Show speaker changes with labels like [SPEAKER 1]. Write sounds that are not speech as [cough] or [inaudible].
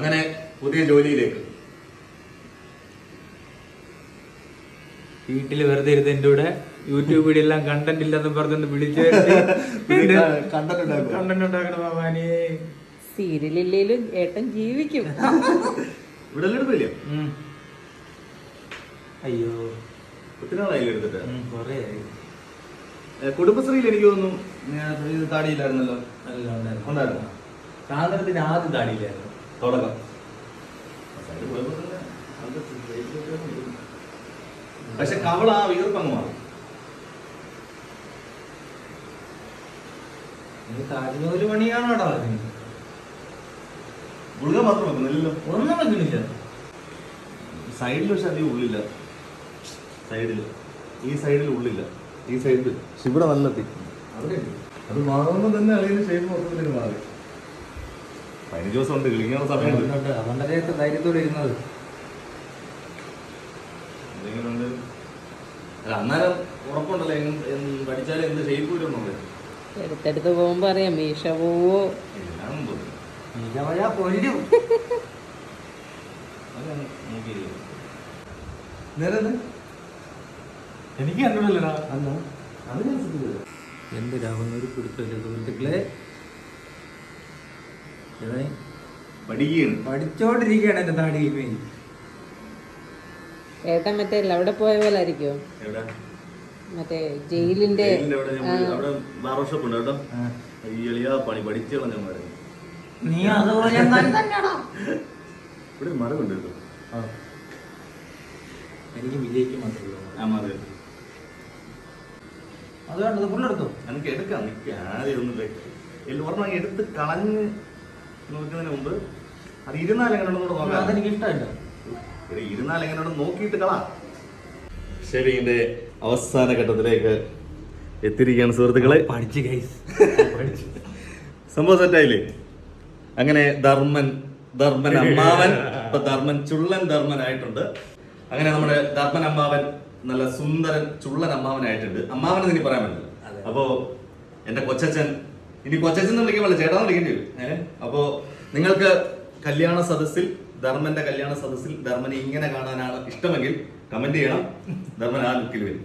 [SPEAKER 1] അങ്ങനെ പുതിയ ജോലിയിലേക്ക്.
[SPEAKER 2] വീട്ടിൽ വെറുതെ ഇരുന്ന് എന്റെ കൂടെ യൂട്യൂബ് വീഡിയോ എല്ലാം കണ്ടന്റ് ഇല്ലെന്ന് പറഞ്ഞൊന്ന് വിളിച്ചു
[SPEAKER 1] കണ്ടന്റ് [laughs] ഉണ്ടാക്കുക
[SPEAKER 2] കണ്ടന്റ് ഉണ്ടാക്കണം മാമാനി
[SPEAKER 3] സീരിയലില്ലേലും ഏട്ടൻ ജീവിക്കും. [laughs]
[SPEAKER 1] ഇവിടെ എടുത്തില്ലേ?
[SPEAKER 2] അയ്യോ.
[SPEAKER 1] ഒത്തിരി എടുത്തിട്ട്?
[SPEAKER 2] കുറേ
[SPEAKER 1] കുടുംബശ്രീയിൽ എനിക്ക് തോന്നുന്നു താടിയില്ലായിരുന്നല്ലോ?
[SPEAKER 2] നല്ല ഉണ്ടായിരുന്നു. ആദ്യം താടിയില്ലായിരുന്നു.
[SPEAKER 1] തുടക്കം. പക്ഷെ കവള ആ വീർപ്പങ്ങ് മാറും.
[SPEAKER 2] താജ്മഹൽ പണിയാണോടാ നീ?
[SPEAKER 1] ഗുളിക മാത്രം വെക്കുന്നില്ലല്ലോ.
[SPEAKER 2] ഒന്നും വെക്കുന്നില്ല.
[SPEAKER 1] സൈഡിൽ പക്ഷെ അധികം ഉള്ളില്ല. സൈഡിൽ ഈ സൈഡിൽ ഉള്ളില്ല. ഈ സൈഡിൽ ഇവിടെ നല്ല തിക്ക്. അത് മാറുമ്പോൾ തന്നെ അളിയന് ഷേപ്പ് മൊത്തത്തിലേക്ക് മാറി. പതിനഞ്ച് ദിവസം ഉണ്ട് കിളിക്കുന്ന സമയമുണ്ട്
[SPEAKER 2] ധൈര്യത്തോടെ ഇരുന്നത്?
[SPEAKER 1] എന്തെങ്കിലുമുണ്ട്? അല്ല അന്നേരം ഉറപ്പുണ്ടല്ലോ പഠിച്ചാലും എന്ത്
[SPEAKER 3] എടുത്തെടുത്ത് പോകുമ്പോ അറിയാം മീശ പോവോ?
[SPEAKER 1] എല്ലാം
[SPEAKER 2] എനിക്ക് കണ്ടില്ലടാ
[SPEAKER 1] അല്ല അത് ഞാൻ ശ്രദ്ധിച്ചത്.
[SPEAKER 2] എന്തിനാകുന്ന ഒരു പിടുത്തല്ലേ സുഹൃത്തുക്കളെ? ഇവൻ
[SPEAKER 1] പഠിക്കുകയാണ്.
[SPEAKER 2] പഠിച്ചോണ്ടിരിക്കുകയാണ് എന്റെ താടി ഇവൻ
[SPEAKER 3] ഏട്ടൻ മറ്റേ അവിടെ പോയ പോലെ ആയിരിക്കും
[SPEAKER 1] എവിടെ?
[SPEAKER 3] മറ്റേ ജയിലിന്റെ
[SPEAKER 1] ജയിലിന്റെ അവിടെ ഞാൻ അവിടെ ബാർബർ ഉണ്ട് കേട്ടോ. ഈ എളിയ പണി പഠിച്ചു
[SPEAKER 2] നീ അതുപോലെ
[SPEAKER 1] ഇവിടെ മരമുണ്ട് കേട്ടോ.
[SPEAKER 2] എനിക്ക് വിജയിക്ക് മാത്രമേ ഉള്ളൂ.
[SPEAKER 1] ആ മരം
[SPEAKER 2] അത് വേണ്ടത് ഫുള്ളെടുത്തോ
[SPEAKER 1] എനിക്ക് എടുക്കാം നിൽക്കുക ആദ്യം ഒരെണ്ണം എടുത്ത് കളഞ്ഞ് നോക്കുന്നതിന് മുമ്പ് അത് ഇരുന്നാൽ എങ്ങനെയുണ്ടെന്ന് കൂടെ നോക്കാം
[SPEAKER 2] അതെനിക്ക് ഇഷ്ടമല്ല.
[SPEAKER 1] ഇവിടെ ഇരുന്നാൽ എങ്ങനെയുണ്ടെന്ന് നോക്കിയിട്ട് കളാ. ശരി ശരിന്റെ അവസാന ഘട്ടത്തിലേക്ക് എത്തിയിരിക്കുകയാണ് സുഹൃത്തുക്കളെ.
[SPEAKER 2] പഠിച്ച് ഗൈസ്
[SPEAKER 1] സംഭവം സെറ്റായില്ലേ അങ്ങനെ ധർമ്മൻ ധർമ്മൻ അമ്മാവൻ [laughs] ഇപ്പൊ ധർമ്മൻ ചുള്ളൻ ധർമ്മൻ ആയിട്ടുണ്ട് അങ്ങനെ നമ്മുടെ ധർമ്മൻ അമ്മാവൻ നല്ല സുന്ദരൻ ചുള്ളൻ അമ്മാവനായിട്ടുണ്ട്. അമ്മാവൻ ഇനി പറയാൻ പറ്റില്ല. അപ്പോ എന്റെ കൊച്ചച്ഛൻ ഇനി കൊച്ചച്ഛൻ എന്ന് വിളിക്കാൻ ചേട്ടാന്ന് വിളിക്കേണ്ടി വരും. ഏഹ് അപ്പോ നിങ്ങൾക്ക് കല്യാണ സദസ്സിൽ ധർമ്മന്റെ കല്യാണ സദസ്സിൽ ധർമ്മനെ ഇങ്ങനെ കാണാനാണ് ഇഷ്ടമെങ്കിൽ കമന്റ് ചെയ്യണം. ധർമ്മൻ ആ ലുക്കിൽ വരും.